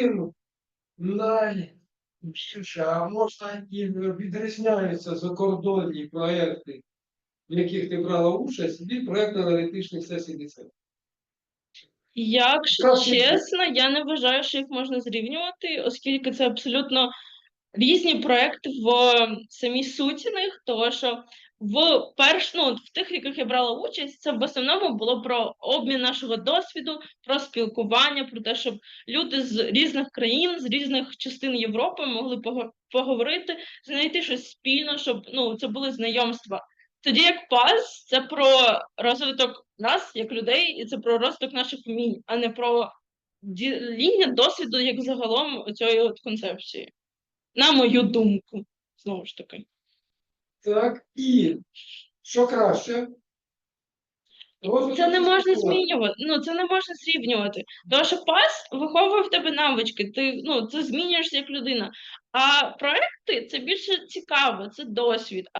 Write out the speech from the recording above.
чим найбільше, а можна і відрізняються закордонні проекти, в яких ти брала участь, від проєкту аналітичних сесій ліцею? Якщо чесно, я не вважаю, що їх можна зрівнювати, оскільки це абсолютно різні проекти в самій суті них, тому що в перш, ну, в тих, в яких я брала участь, це в основному було про обмін нашого досвіду, про спілкування, про те, щоб люди з різних країн, з різних частин Європи могли поговорити, знайти щось спільно, щоб ну, це були знайомства. Тоді як ПАС це про розвиток нас як людей, і це про розвиток наших вмінь, а не про діління досвіду як загалом цієї концепції. На мою думку, знову ж таки. Так, і що краще? Розвиток Це не можна змінювати. Ну це не можна зрівнювати. Тому що пас виховує в тебе навички. Ти ну ти змінюєшся як людина. А проекти це більше цікаво, це досвід.